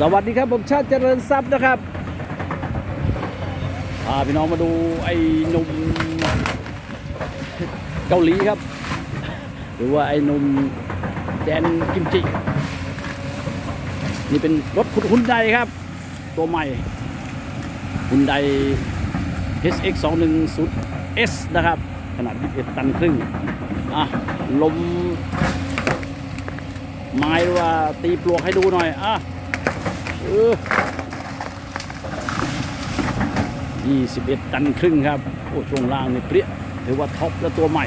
สวัสดีครับผมชาติเจริญทรัพย์นะครับพาพี่น้องมาดูไอ้หนุ่มเกาหลีครับ หรือว่าไอ้หนุ่มแดนกิมจิ นี่เป็นรถขุดหุ่นใดครับ ตัวใหม่หุ่นใด HX 2 1 0 S นะครับ ขนาด 21 ตันครึ่ง อะ ลมไม้หรือว่าตีปลวกให้ดูหน่อย อะ เออ21ตันครึ่งครับ โอ้ช่วงล่างนี่เปรี้ยถือว่าท็อปและตัวใหม่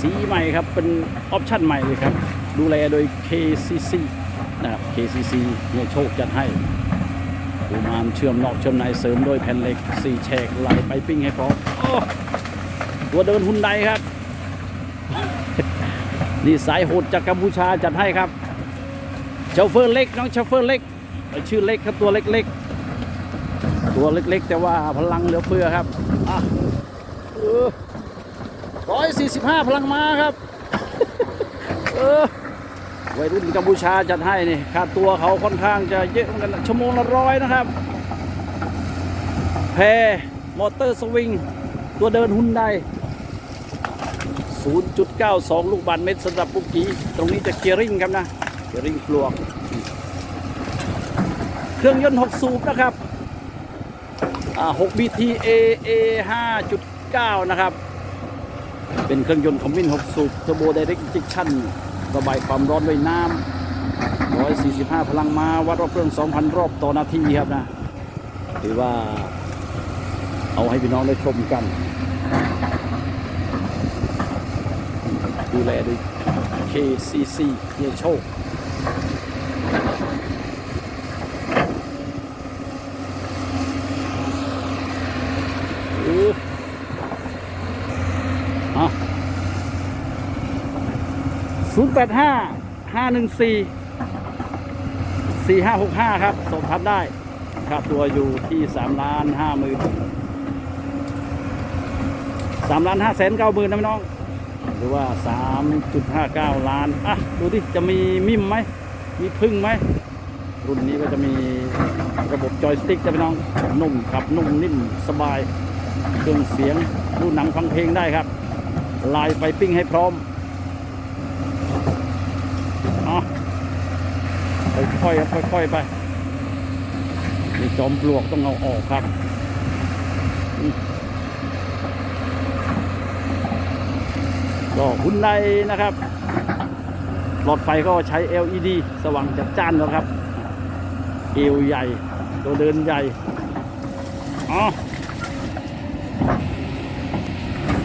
สีใหม่ครับ เป็นออปชั่นใหม่เลยครับ ดูแลโดย KCC นะครับ KCC เนี่ยโชคจัดให้ดูมามเชื่อมนอกเชื่อมในเสริมด้วยแผ่นเหล็ก4แฉกไหลไปปิ้งให้พร้อมโอ้ตัวเดินหุ่นใดครับ นี่สายโหดจากกัมพูชาจัดให้ครับเชฟเฟอร์เล็กน้องเชฟเฟอร์เล็ก ชื่อเล็กครับตัวเล็กๆ ตัวเล็กๆ แต่ว่าพลังเหลือเฟือครับร้อยสี่สิบห้าพลังม้าครับ เออวัยรุ่นกัมพูชาจัดให้นี่ค่าตัวเขาค่อนข้างจะเยอะเหมือนกันชั่วโมงละร้อยนะครับ แพรมอเตอร์สวิง ตัวเดินหุ่นใด0.92 ลูกบาศก์เมตรสำหรับปุกกี้ตรงนี้จะเกียร์ริงครับนะ เกียร์ริงปลวก เครื่องยนต์ 6 สูบนะครับ6 BTA A 5.9 นะครับ เป็นเครื่องยนต์คอมบิน6 สูบเทอร์โบไดเรกจิชั่นระบายความร้อนด้วยน้ำ 145 พลังม้า วัดรอบเครื่อง 2,000 รอบต่อนาทีครับนะ ถือว่าเอาให้พี่น้องได้ชมกัน ดูแลโดย KCC เฮียโชค เออเอา ศูนย์แปดห้าห้าหนึ่งสี่สี่ห้าหกห้าครับสอบทับได้ค่าตัวอยู่ที่สามล้านห้าหมื่นสามล้านห้าแสนเก้าหมื่นนะพี่น้อง หรือว่า3.59ล้าน อะ ดูดิจะมีมิมไหม มีพึ่งไหม รุ่นนี้ก็จะมีระบบจอยสติ๊กจะไปน้อง นุ่มขับ นุ่มนิ่มสบาย เครื่องเสียง ดูหนังฟังเพลงได้ครับ ลายไฟปิ้งให้พร้อม ค่อยๆครับค่อยๆไปนี่จอมปลวกต้องเอาออกครับก็หุ่นในนะครับ หลอดไฟก็ใช้ LED สว่างจัดจ้านแล้วครับ เอวใหญ่ ตัวเดินใหญ่ อ๋อ